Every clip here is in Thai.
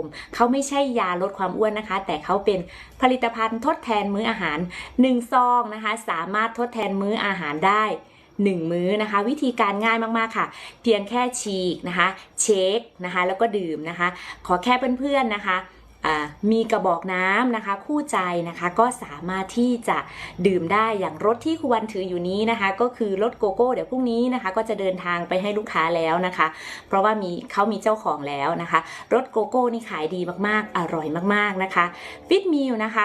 มเขาไม่ใช่ยาลดความอ้วนนะคะ แต่เขาเป็นผลิตภัณฑ์ทดแทนมื้ออาหาร1ซองนะคะ สามารถทดแทนมื้ออาหารได้ 1 มื้อนะคะ วิธีการง่ายมากๆค่ะ เพียงแค่ฉีกนะคะ เช็คนะคะ แล้วก็ดื่มนะคะ ขอแค่เพื่อนๆนะคะ มีกระบอกน้ำนะคะ คู่ใจนะคะก็สามารถที่จะดื่มได้อย่างรถที่ครูวันถืออยู่นี้นะคะ ก็คือรถโกโก้เดี๋ยวพรุ่งนี้นะคะ ก็จะเดินทางไปให้ลูกค้าแล้วนะคะ เพราะว่ามีเขามีเจ้าของแล้วนะคะรสโกโก้นี่ขายดีมากๆ อร่อยมากๆนะคะฟิตมิลนะคะ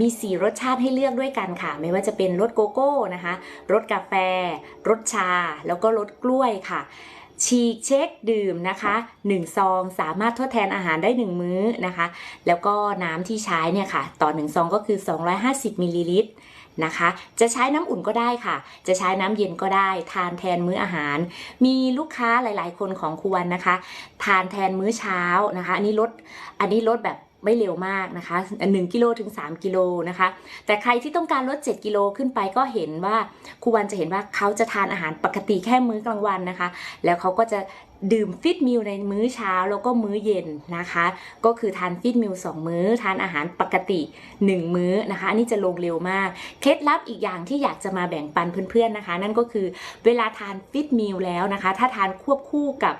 มี 4 รสชาติให้เลือกด้วยกันค่ะ ไม่ว่าจะเป็นรสโกโก้นะคะรสกาแฟรสชา แล้วก็รสกล้วยค่ะ ฉีกเช็คดื่มนะคะ1ซองสามารถทดแทนอาหารได้ 1 มื้อนะคะ แล้วก็น้ำที่ใช้เนี่ยค่ะ ต่อ1ซองก็คือ 250มิลลิลิตรนะคะ จะใช้น้ำอุ่นก็ได้ค่ะ จะใช้น้ำเย็นก็ได้ ทานแทนมื้ออาหาร มีลูกค้าหลาย ๆ คนของควรนะคะ ทานแทนมื้อเช้านะคะ อันนี้ลด อันนี้ลดแบบ ไม่เร็วมากนะคะ1กิโลถึง 3 กิโลนะคะ แต่ใครที่ต้องการลด 7 กิโลขึ้นไปก็เห็นว่าครูวันจะเห็นว่าเขาจะทานอาหารปกติแค่มื้อกลางวันนะคะ แล้วเขาก็จะดื่มฟิตมิลในมื้อเช้าแล้วก็มื้อเย็นนะคะ ก็คือทานฟิตมิลสองมื้อ ทานอาหารปกติ 1 มื้อนะคะ อันนี้จะลงเร็วมาก เคล็ดลับอีกอย่างที่อยากจะมาแบ่งปันเพื่อนๆนะคะ นั่นก็คือเวลาทานฟิตมิลแล้วนะคะ ถ้าทานควบคู่กับ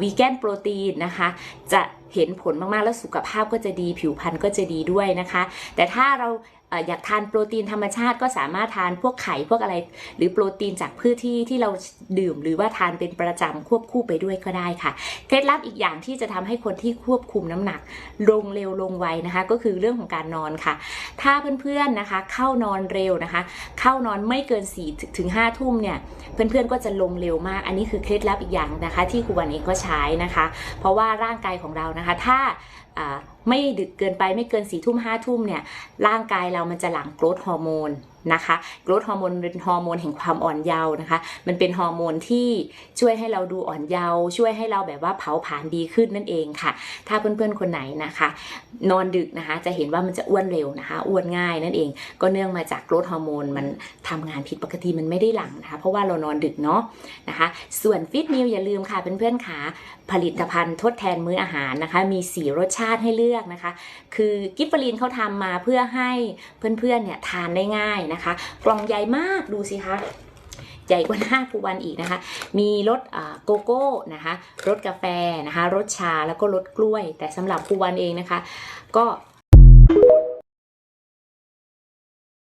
วีแกนโปรตีนนะคะ จะ เห็นผลมากๆ แล้วสุขภาพก็จะดีผิวพรรณก็จะดีด้วยนะคะ แต่ถ้าเรา อยากทานโปรตีนธรรมชาติก็สามารถทานพวกไข่พวกอะไร หรือโปรตีนจากพืชที่ที่เราดื่ม หรือว่าทานเป็นประจำควบคู่ไปด้วยก็ได้ค่ะเคล็ดลับอีกอย่างที่จะทำให้คนที่ควบคุมน้ำหนัก ลงเร็วลงไวนะคะ ก็คือเรื่องของการนอนค่ะ ถ้าเพื่อนๆนะคะ เข้านอนเร็วนะคะ เข้านอนไม่เกิน4ี่ถึงห้าทุ่มเนี่ยเพื่อนๆก็จะลงเร็วมาก อันนี้คือเคล็ดลับอีกอย่างนะคะ ที่ครูวันเองก็ใช้นะคะ เพราะว่าร่างกายของเรานะคะ ถ้า ไม่ดึกเกินไปไม่เกินสี่ทุ่มห้าทุ่มเนี่ยร่างกายเรามันจะหลั่งโกรทฮอร์โมน นะคะกรทฮอร์โมนเป็นฮอร์โมนแห่งความอ่อนเยาว์นะคะ มันเป็นฮอร์โมนที่ช่วยให้เราดูอ่อนเยาว์ช่วยให้เราแบบว่าเผาผลาญดีขึ้นนั่นเองค่ะ ถ้าเพื่อนๆคนไหนนะคะ นอนดึกนะคะจะเห็นว่ามันจะอ้วนเร็วนะคะ อ้วนง่ายนั่นเอง ก็เนื่องมาจากกรทฮอร์โมนมันทำงานผิดปกติมันไม่ได้หลั่งนะคะ เพราะว่าเรานอนดึกเนาะนะคะ ส่วนฟิตมิลอย่าลืมค่ะเพื่อนๆค่ะผลิตภัณฑ์ทดแทนมื้ออาหารนะคะ มี4รสชาติให้เลือกนะคะ คือกิฟฟลินเขาทำมาเพื่อให้เพื่อนๆเนี่ยทานได้ง่ายนะคะ กล่องใหญ่มากดูสิคะใหญ่กว่าหน้าคูวันอีกนะคะ มีรสโกโก้นะคะ รสกาแฟนะคะ รสชาแล้วก็รสกล้วย แต่สำหรับคูวันเองนะคะ ก็